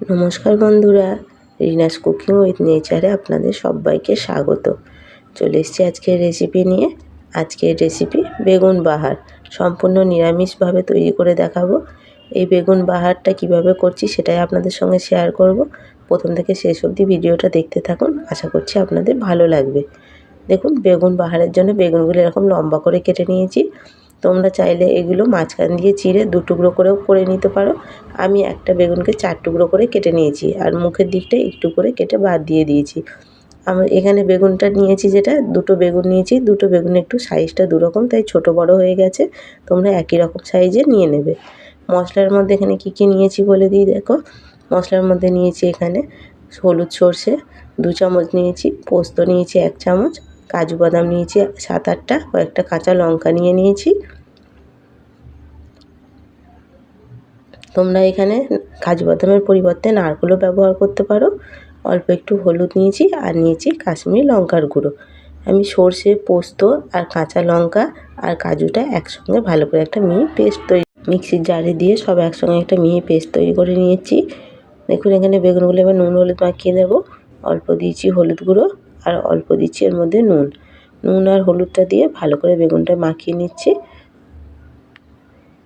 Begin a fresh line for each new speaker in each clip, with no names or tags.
নমস্কার বন্ধুরা, Rina's cooking with নেচারে আপনাদের সবাইকে স্বাগত। চলে এসেছি আজকের রেসিপি নিয়ে। আজকের রেসিপি বেগুন বাহার। সম্পূর্ণ নিরামিষভাবে তৈরি করে দেখাবো। এই বেগুন বাহারটা কীভাবে করছি সেটাই আপনাদের সঙ্গে শেয়ার করব। প্রথম থেকে শেষ অবধি ভিডিওটা দেখতে থাকুন, আশা করছি আপনাদের ভালো লাগবে। দেখুন, বেগুন বাহারের জন্য বেগুনগুলো এরকম লম্বা করে কেটে নিয়েছি। তোমরা চাইলে এগুলো মাঝখান দিয়ে চিড়ে দু টুকরো করেও করে নিতে পারো। আমি একটা বেগুনকে চার টুকরো করে কেটে নিয়েছি আর মুখের দিকটা একটু করে কেটে বাদ দিয়ে দিয়েছি। আমি এখানে বেগুনটা নিয়েছি যেটা, দুটো বেগুন নিয়েছি, দুটো বেগুন একটু সাইজটা দুরকম, তাই ছোট বড় হয়ে গেছে। তোমরা একই রকম সাইজে নিয়ে নেবে। মশলার মধ্যে এখানে কী কী নিয়েছি বলে দিই দেখো। মশলার মধ্যে নিয়েছি এখানে হলুদ সর্ষে, দু চামচ নিয়েছি, পোস্ত নিয়েছি এক চামচ কাজু বাদাম নিয়েছি, সাত আটটা, কয়েকটা কাঁচা লঙ্কা নিয়ে নিয়েছি। তোমরা এখানে কাজু বাদামের পরিবর্তে নারকেলও ব্যবহার করতে পারো। অল্প একটু হলুদ নিয়েছি আর নিয়েছি কাশ্মীরি লঙ্কার গুঁড়ো। আমি সর্ষে, পোস্ত আর কাঁচা লঙ্কা আর কাজুটা একসঙ্গে ভালো করে একটা মিহি পেস্ট তৈরি, মিক্সির জারে দিয়ে সব একসঙ্গে একটা মিহি পেস্ট তৈরি করে নিয়েছি। দেখুন এখানে বেগুনগুলো এবার নুন হলুদ মাখিয়ে দেবো। অল্প দিয়েছি হলুদ গুঁড়ো। আর অল্প দিচ্ছি এর মধ্যে নুন। নুন আর হলুদটা দিয়ে ভালো করে বেগুনটা মাখিয়ে নিচ্ছি।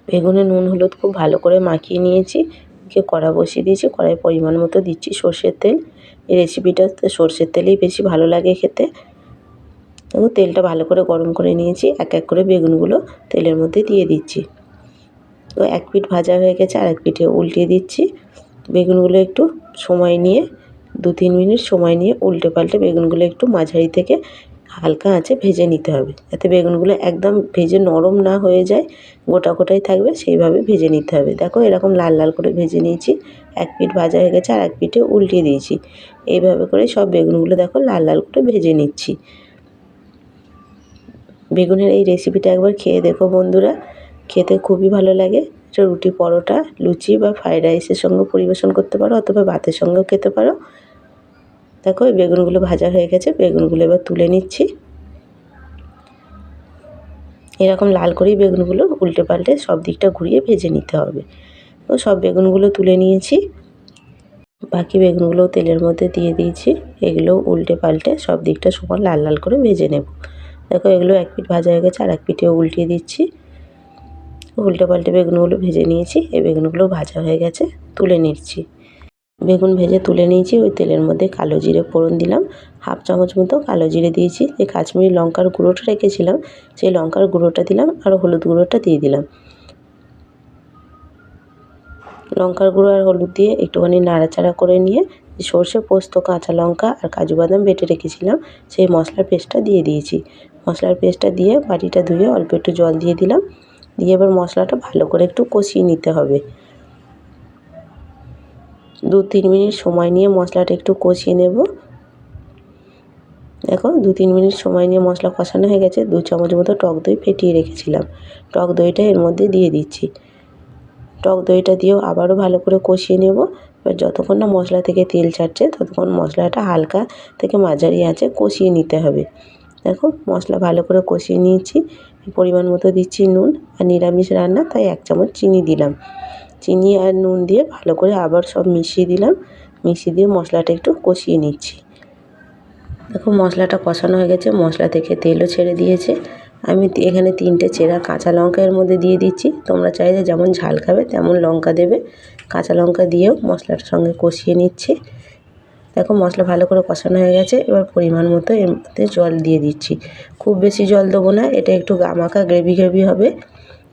বেগুনে নুন, হলুদ খুব ভালো করে মাখিয়ে নিয়েছি। কে কড়া বসিয়ে দিয়েছি কড়াই পরিমাণ মতো দিচ্ছি সর্ষের তেল। এই রেসিপিটা সর্ষের তেলেই বেশি ভালো লাগে খেতে। দেখো, তেলটা ভালো করে গরম করে নিয়েছি, এক এক করে বেগুনগুলো তেলের মধ্যে দিয়ে দিচ্ছি। তো এক পিঠ ভাজা হয়ে গেছে, আর এক পিঠে উল্টিয়ে দিচ্ছি। বেগুনগুলো একটু সময় নিয়ে দু তিন মিনিট সময় নিয়ে উল্টে পাল্টে বেগুনগুলো একটু মাঝারি থেকে হালকা আঁচে ভেজে নিতে হবে। যাতে বেগুনগুলো একদম ভেজে নরম না হয়ে যায়, গোটা গোটাই থাকবে, সেইভাবে ভেজে নিতে হবে। দেখো এরকম লাল লাল করে ভেজে নিয়েছি। এক পিঠ ভাজা হয়ে গেছে আর এক পিঠে উল্টিয়ে দিয়েছি। এইভাবে করে সব বেগুনগুলো দেখো লাল লাল করে ভেজে নিচ্ছি। বেগুনের এই রেসিপিটা একবার খেয়ে দেখো বন্ধুরা। খেতে খুবই ভালো লাগে। এটা রুটি পরোটা, লুচি বা ফ্রাইড রাইসের সঙ্গে পরিবেশন করতে পারো অথবা ভাতের সঙ্গেও খেতে পারো। দেখো বেগুনগুলো ভাজা হয়ে গেছে, বেগুনগুলো এবার তুলে নিচ্ছি। এরকম লাল করেই বেগুনগুলো উল্টে পাল্টে সব দিকটা ঘুরিয়ে ভেজে নিতে হবে। তো সব বেগুনগুলো তুলে নিয়েছি। বাকি বেগুনগুলো তেলের মধ্যে দিয়ে দিয়েছি। এগুলো উল্টে পাল্টে সব দিকটা সমান লাল লাল করে ভেজে নেব। দেখো, এগুলো এক পিঠ ভাজা হয়ে গেছে, আর এক পিঠে উল্টিয়ে দিচ্ছি। উল্টে পাল্টে বেগুনগুলো ভেজে নিয়েছি, এই বেগুনগুলো ভাজা হয়ে গেছে, তুলে নিচ্ছি। বেগুন ভেজে তুলে নিয়েছি, ওই তেলের মধ্যে কালো জিরে ফোড়ন দিলাম, হাফ চামচ মতো কালো জিরে দিয়েছি, যে কাশ্মীরি লঙ্কার গুঁড়োটা রেখেছিলাম, সেই লঙ্কার গুঁড়োটা দিলাম আর হলুদ গুঁড়োটা দিয়ে দিলাম। লঙ্কার গুঁড়ো আর হলুদ দিয়ে একটুখানি নাড়াচাড়া করে নিয়ে সর্ষে, পোস্ত, কাঁচা লঙ্কা আর কাজু বাদাম বেটে রেখেছিলাম, সেই মশলার পেস্টটা দিয়ে দিয়েছি। মশলার পেস্টটা দিয়ে বাটিটা ধুয়ে অল্প একটু জল দিয়ে দিলাম, দিয়ে এবার মশলাটা ভালো করে একটু কষিয়ে নিতে হবে। দু তিন মিনিট সময় নিয়ে মশলাটা একটু কষিয়ে নেব। দেখো, দু তিন মিনিট সময় নিয়ে মশলা কষানো হয়ে গেছে। দু চামচ মতো টক দই ফেটিয়ে রেখেছিলাম। টক দইটা এর মধ্যে দিয়ে দিচ্ছি। টক দইটা দিয়েও আবারও ভালো করে কষিয়ে নেব। এবার যতক্ষণ না মশলা থেকে তেল ছাড়ছে, ততক্ষণ মশলাটা হালকা থেকে মাঝারি আঁচে কষিয়ে নিতে হবে। দেখো, মশলা ভালো করে কষিয়ে নিয়েছি। পরিমাণ মতো দিচ্ছি নুন আর নিরামিষ রান্না, তাই এক চামচ চিনি দিলাম। চিনি আর নুন দিয়ে ভালো করে আবার সব মিশিয়ে দিলাম। মিশিয়ে দিয়ে মশলাটা একটু কষিয়ে নিচ্ছি। দেখো মশলাটা কষানো হয়ে গেছে, মশলা থেকে তেলও ছেড়ে দিয়েছে। আমি এখানে তিনটে চেরা কাঁচা লঙ্কা এর মধ্যে দিয়ে দিচ্ছি। তোমরা চাইলে যেমন ঝাল খাবে তেমন লঙ্কা দেবে। কাঁচা লঙ্কা দিয়েও মশলাটার সঙ্গে কষিয়ে নিচ্ছি। দেখো মশলা ভালো করে কষানো হয়ে গেছে। এবার পরিমাণ মতো এর মধ্যে জল দিয়ে দিচ্ছি। খুব বেশি জল দেবো না, এটা একটু গামাখা গ্রেভি গ্রেভি হবে।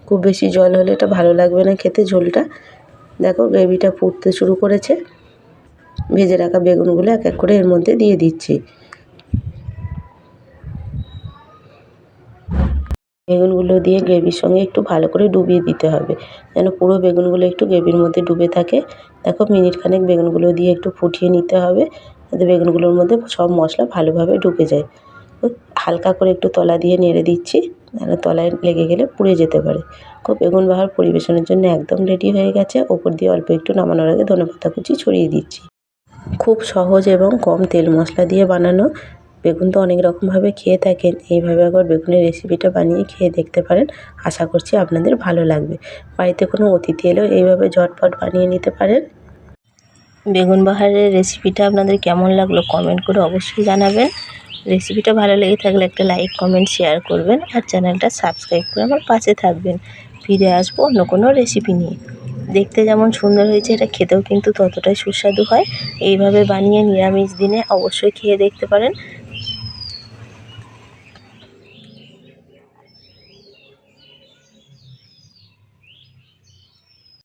খুব বেশি জল হলে এটা ভালো লাগবে না খেতে ঝোলটা। দেখো গ্রেভিটা ফুটতে শুরু করেছে। ভেজে রাখা বেগুনগুলো এক এক করে এর মধ্যে দিয়ে দিচ্ছি। বেগুনগুলো দিয়ে গ্রেভির সঙ্গে একটু ভালো করে ডুবিয়ে দিতে হবে। যেন পুরো বেগুনগুলো একটু গ্রেভির মধ্যে ডুবে থাকে। দেখো মিনিট খানেক বেগুনগুলো দিয়ে একটু ফুটিয়ে নিতে হবে। যাতে বেগুনগুলোর মধ্যে সব মশলা ভালোভাবে ঢুকে যায়। হালকা করে একটু তলা দিয়ে নেড়ে দিচ্ছি। যেন তলায় লেগে গেলে পুড়ে যেতে পারে। খুব বেগুন বাহার পরিবেশনের জন্য একদম রেডি হয়ে গেছে। ওপর দিয়ে অল্প একটু নামানোর আগে ধনেপাতা কুচি ছড়িয়ে দিচ্ছি। খুব সহজ এবং কম তেল মশলা দিয়ে বানানো। বেগুন তো অনেক রকমভাবে খেয়ে থাকেন। এইভাবে একবার বেগুনের রেসিপিটা বানিয়ে খেয়ে দেখতে পারেন। আশা করছি আপনাদের ভালো লাগবে। বাড়িতে কোনো অতিথি এলেও এইভাবে ঝটপট বানিয়ে নিতে পারেন। বেগুন বাহারের রেসিপিটা আপনাদের কেমন লাগল কমেন্ট করে অবশ্যই জানাবেন। রেসিপিটা ভালো লেগে থাকলে একটা লাইক কমেন্ট শেয়ার করবেন আর চ্যানেলটা সাবস্ক্রাইব করে আমার পাশে থাকবেন। ফিরে আসব অন্য কোনো রেসিপি নিয়ে। দেখতে যেমন সুন্দর হয়েছে, এটা খেতেও কিন্তু ততটাই সুস্বাদু হয়। এইভাবে বানিয়ে নিরামিষ দিনে অবশ্যই খেয়ে দেখতে পারেন।